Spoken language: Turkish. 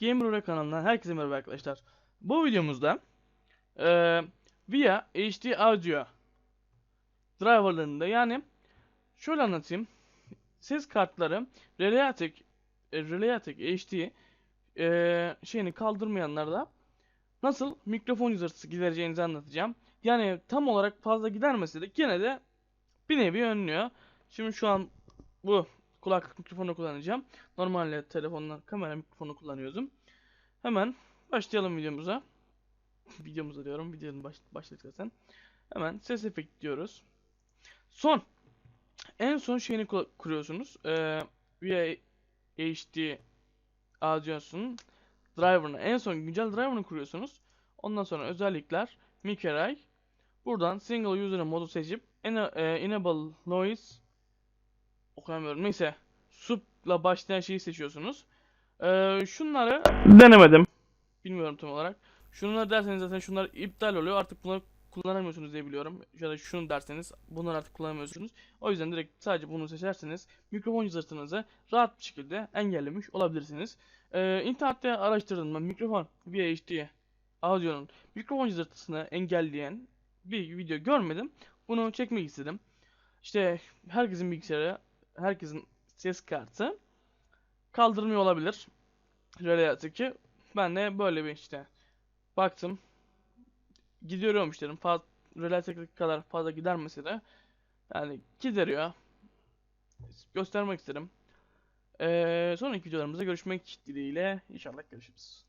Gamer kanalından herkese merhaba arkadaşlar. Bu videomuzda eee via HD Audio driverlarında yani şöyle anlatayım. Ses kartları Reliatek e, Reliatek HD eee şeyini kaldırmayanlarda nasıl mikrofon yüzartısı gidereceğinizi anlatacağım. Yani tam olarak fazla gidermese de yine de bir nevi önlüyor. Şimdi şu an bu kulaklık mikrofonu kullanacağım. Normalde telefonla kamera mikrofonu kullanıyordum. Hemen başlayalım videomuza. Videomuza diyorum. Videonun baş, başladık zaten. Hemen ses efekt diyoruz. Son. En son şeyini ku- kuruyorsunuz. Ee, via HD audiosunun driver'ını. En son güncel driver'ını kuruyorsunuz. Ondan sonra özellikler. Mic Buradan single user modu seçip e, enable noise okuyamıyorum. Neyse. Sup'la başlayan şeyi seçiyorsunuz. Ee, şunları denemedim. Bilmiyorum tam olarak. Şunları derseniz zaten şunlar iptal oluyor. Artık bunları kullanamıyorsunuz diye biliyorum. Ya da şunu derseniz bunları artık kullanamıyorsunuz. O yüzden direkt sadece bunu seçerseniz mikrofon cızırtınızı rahat bir şekilde engellemiş olabilirsiniz. Ee, internette araştırdım ben mikrofon via HD audio'nun mikrofon cızırtısını engelleyen bir video görmedim. Bunu çekmek istedim. İşte herkesin bilgisayarı, herkesin ses kartı kaldırmıyor olabilir. Reality ki ben de böyle bir işte baktım. Gidiyormuş dedim. Faz, Reality kadar fazla gidermese de yani gideriyor. Göstermek istedim. Ee, sonraki videolarımızda görüşmek dileğiyle. İnşallah görüşürüz.